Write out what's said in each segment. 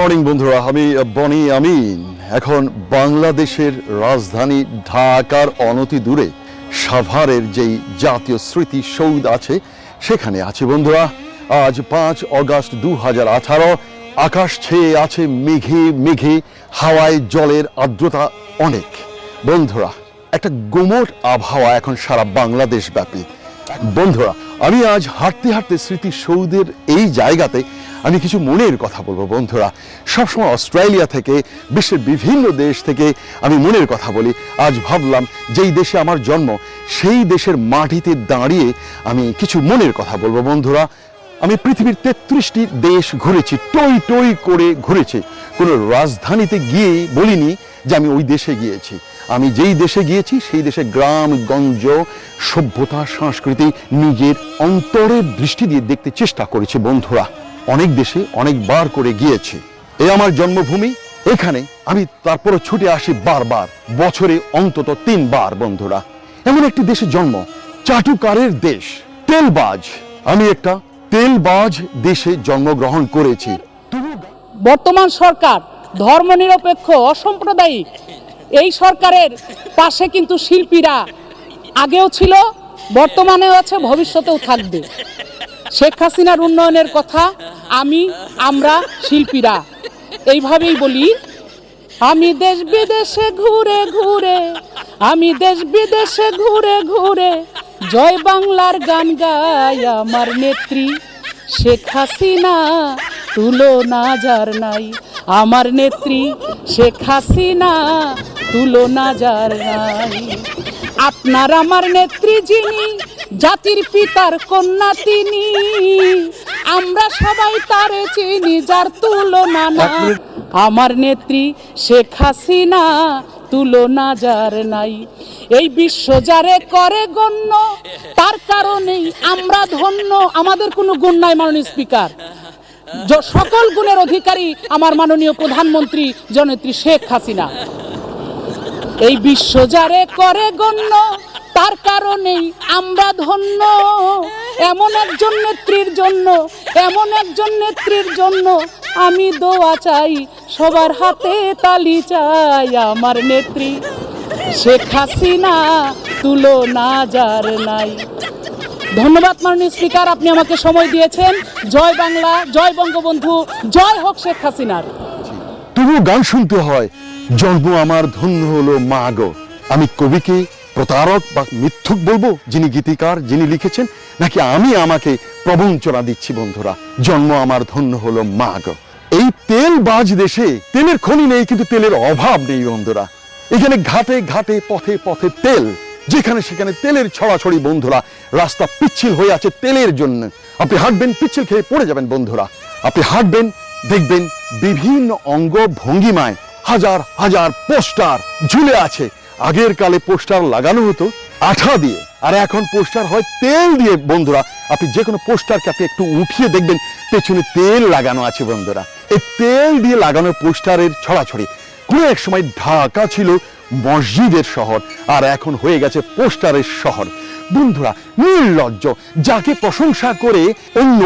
Morning বন্ধুরা, আমি বনি আমিন। এখন বাংলাদেশের রাজধানী ঢাকার অনতি দূরে সাভারের যেই জাতীয় স্মৃতি সৌধ আছে, সেখানে আছি বন্ধুরা। আজ পাঁচ অগাস্ট দু হাজার আঠারো, আকাশ ছেয়ে আছে মেঘে মেঘে, হাওয়ায় জলের আর্দ্রতা অনেক। বন্ধুরা, একটা গোমট আবহাওয়া এখন সারা বাংলাদেশ ব্যাপী বন্ধুরা, আমি আজ হাঁটতে হাঁটতে স্মৃতি স্মৃতিসৌধের এই জায়গাতে আমি কিছু মনের কথা বলব, বন্ধুরা। সবসময় অস্ট্রেলিয়া থেকে, বিশ্বের বিভিন্ন দেশ থেকে আমি মনের কথা বলি। আজ ভাবলাম, যেই দেশে আমার জন্ম, সেই দেশের মাটিতে দাঁড়িয়ে আমি কিছু মনের কথা বলব, বন্ধুরা। আমি পৃথিবীর তেত্রিশটি দেশ ঘুরেছি, টই টই করে ঘুরেছি। কোনো রাজধানীতে গিয়ে বলিনি যে আমি ওই দেশে গিয়েছি। আমি যেই দেশে গিয়েছি, সেই দেশে গ্রাম, গঞ্জ, সভ্যতা, সংস্কৃতি নিজের অন্তরের দৃষ্টি দিয়ে দেখতে চেষ্টা করেছি, বন্ধুরা। অনেক দেশে অনেকবার করে গিয়েছি। এ আমার জন্মভূমি, এখানে আমি তারপরে ছুটে আসি বারবার, বছরে অন্তত তিনবার বন্ধুরা। এমন একটি দেশে জন্ম, চাটুকারের দেশ, তেলবাজ। আমি একটা তেলবাজ দেশে জন্মগ্রহণ করেছি। বর্তমান সরকার ধর্মনিরপেক্ষ, অসাম্প্রদায়িক। এই সরকারের পাশে কিন্তু শিল্পীরা। আগেও ছিল, বর্তমানেও আছে, ভবিষ্যতেও থাকবে। শেখ হাসিনার উন্নয়নের কথা আমি, আমরা শিল্পীরা এইভাবেই বলি, আমি দেশ বিদেশে ঘুরে ঘুরে, আমি দেশ বিদেশে ঘুরে ঘুরে, জয় বাংলার গান গাই আমার নেত্রী। শেখ হাসিনা তুলনা যার নাই আমার নেত্রী। শেখ হাসিনা তুলনা যার নাই। আপনার আমার নেত্রী যিনি জাতির পিতার কন্যা তিনি। আমরা সবাই তারে চিনি যার তুলনা না। আমার নেত্রী শেখ হাসিনা তুলনা যার নাই। এই বিশ্ব যারে করে গণ্য তার কারণেই আমরা ধন্য। আমাদের কোনো গুণ নাই মাননীয় স্পিকার। সকল গুণের অধিকারী আমার মাননীয় প্রধানমন্ত্রী জনেত্রী শেখ হাসিনা। এই বিশ্ব যারে করে গণ্য তার কারণেই আমরা ধন্য। এমন একজন নেত্রীর জন্য, এমন একজন নেত্রীর জন্য আমি দোয়া চাই, সবার হাতে তালি চাই আমার নেত্রী। শেখ হাসিনা তুলো না যার নাই। ধন্যবাদ মাননীয় স্পিকার, আপনি আমাকে সময় দিয়েছেন। জয় বাংলা, জয় বঙ্গবন্ধু, জয় হোক শেখ হাসিনার। তবু গান শুনতে হয়, জন্ম আমার ধন্য হলো মা গো। আমি কবিকে প্রতারক বা মিথ্যুক বলব, যিনি গীতিকার, যিনি লিখেছেন, নাকি আমি আমাকে প্রবঞ্চনা দিচ্ছি বন্ধুরা? জন্ম আমার ধন্য হলো মা গো এই তেল বাজ দেশে, তেলের খনি নেই, কিন্তু তেলের অভাব নেই বন্ধুরা। এখানে ঘাটে ঘাটে, পথে পথে তেল, যেখানে সেখানে তেলের ছড়াছড়ি বন্ধুরা, রাস্তা পিচ্ছিল হয়ে আছে তেলের জন্য। আপনি হাঁটবেন, পিচ্ছিল খেয়ে পড়ে যাবেন বন্ধুরা। আপনি হাঁটবেন, দেখবেন বিভিন্ন অঙ্গ ভঙ্গিমায় হাজার হাজার পোস্টার ঝুলে আছে। আগের কালে পোস্টার লাগানো হতো আঠা দিয়ে। আর এখন পোস্টার হয় তেল দিয়ে, বন্ধুরা। আপনি যে কোনো পোস্টারকে আপনি একটু উঠিয়ে দেখবেন, পেছনে তেল লাগানো আছে, বন্ধুরা। এই তেল দিয়ে লাগানো পোস্টারের ছড়াছড়ি। কোনো এক সময় ঢাকা ছিল মসজিদের শহর, আর এখন হয়ে গেছে পোস্টারের শহর। বন্ধুরা, নির্লজ্জ, যাকে প্রশংসা করে অন্য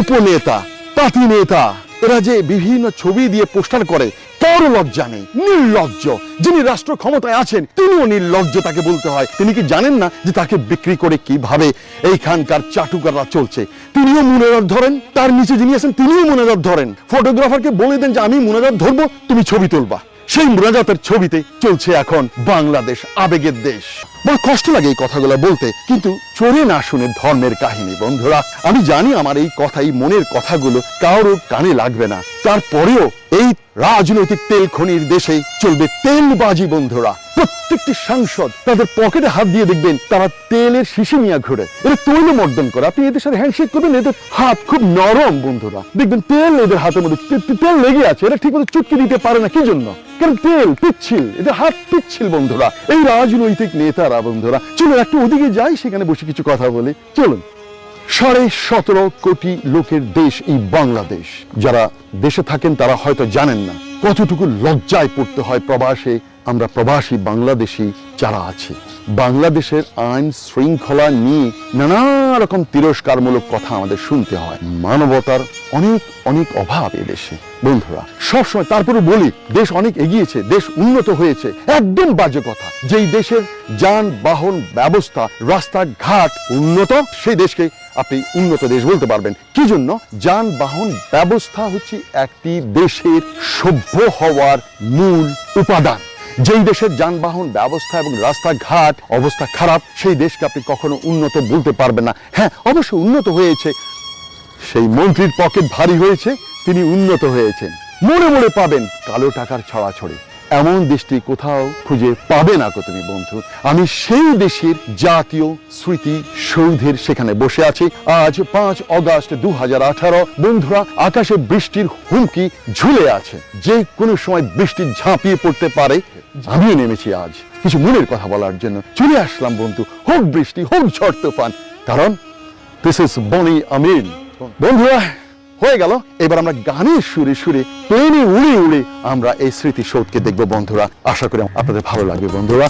উপনেতা পাতি নেতা এরা যে বিভিন্ন ছবি দিয়ে পোস্টার করে কার লজ্জা নেই নির্লজ্জ। যিনি রাষ্ট্র ক্ষমতায় আছেন, তিনিও নির্লজ্জ তাকে বলতে হয়। তিনি কি জানেন না যে তাকে বিক্রি করে কীভাবে এইখানকার চাটুকাররা চলছে? তিনিও মুনাজাত ধরেন, তার নিচে যিনি আছেন, তিনিও মুনাজাত ধরেন। ফটোগ্রাফারকে বলে দেন যে, আমি মুনাজাত ধরবো, তুমি ছবি তুলবা। সেই মুনাজাতের ছবিতে চলছে এখন বাংলাদেশ আবেগের দেশ। বড় কষ্ট লাগে এই কথাগুলো বলতে, কিন্তু চোরে না শুনে ধর্মের কাহিনী, বন্ধুরা। আমি জানি আমার এই কথা এই মনের কথাগুলো কারোর কানে লাগবে না। তারপরেও এই রাজনৈতিক তেল খনির দেশে চলবে তেলবাজি বন্ধুরা। প্রত্যেকটি সাংসদ তাদের পকেটে হাত দিয়ে দেখবেন তারা তেলের শিশি নিয়ে ঘুরে। এটা তৈল মর্দন করে। আপনি এদের সাথে হ্যান্ডশেক করবেন, এদের হাত খুব নরম বন্ধুরা। দেখবেন তেল এদের হাতের মধ্যে তেল লেগে আছে, এরা ঠিক মতো চুটকি দিতে পারে না, কি জন্য? কারণ তেল পিচ্ছিল, এদের হাত পিচ্ছিল বন্ধুরা। এই রাজনৈতিক নেতারা বন্ধুরা, চলুন একটু ওদিকে যাই, সেখানে বসে কিছু কথা বলি। চলুন। সাড়ে সতেরো কোটি লোকের দেশ এই বাংলাদেশ। যারা দেশে থাকেন, তারা হয়তো জানেন না কতটুকু লজ্জায় পড়তে হয় প্রবাসে। আমরা প্রবাসী বাংলাদেশি যারা আছে। বাংলাদেশের আইন শৃঙ্খলা নিয়ে নানা রকম তিরস্কারমূলক কথা আমাদের শুনতে হয়। মানবতার অনেক অনেক অভাব এ দেশে। বন্ধুরা, সবসময় তারপরে বলি, দেশ অনেক এগিয়েছে, দেশ উন্নত হয়েছে। একদম বাজে কথা। যেই দেশের যানবাহন ব্যবস্থা, রাস্তাঘাট উন্নত, সেই দেশকে আপনি উন্নত দেশ বলতে পারবেন। কি জন্য? যানবাহন ব্যবস্থা হচ্ছে একটি দেশের সভ্য হওয়ার মূল উপাদান। যেই দেশের যানবাহন ব্যবস্থা এবং রাস্তাঘাট অবস্থা খারাপ, সেই দেশকে আপনি কখনো উন্নত বলতে পারবেন না। হ্যাঁ অবশ্য উন্নত হয়েছে। সেই মন্ত্রীর পকেট ভারী হয়েছে, তিনি উন্নত হয়েছেন। মনে মনে পাবেন কালো টাকার ছড়াছড়ি। এমন দেশটি কোথাও খুঁজে পাবে না তুমি বন্ধু। আমি সেই দেশের জাতীয় স্মৃতি সৌধের সেখানে বসে আছি। আজ পাঁচ অগাস্ট দু বন্ধুরা, আকাশে বৃষ্টির হুমকি ঝুলে আছে। যে কোনো সময় বৃষ্টি ঝাঁপিয়ে পড়তে পারে। আমিও নেমেছি আজ। কিছু মনের কথা বলার জন্য চলে আসলাম বন্ধু। হোক বৃষ্টি, হোক ঝড় তুফান। কারণ দিস ইজ বনি আমিন বন্ধুরা হয়ে গেল। এবার আমরা গানের সুরে সুরে, প্লেনে উড়ে উড়ে আমরা এই স্মৃতিসৌধকে দেখব বন্ধুরা। আশা করি আপনাদের ভালো লাগবে বন্ধুরা।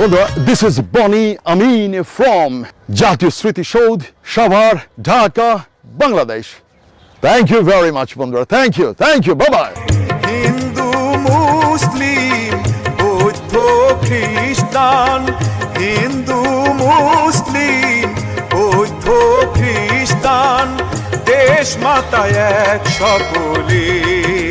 বন্ধুরা this is Boni Amin from জাতীয় স্মৃতিসৌধ Savar Dhaka Bangladesh thank you very much বন্ধুরা thank you thank you Babai Hindu, মুসলিম, বৌদ্ধ, খ্রিস্টান, হিন্দু, মুসলিম, বৌদ্ধ, খ্রিস্টান, দেশ মাতা এক সকলে।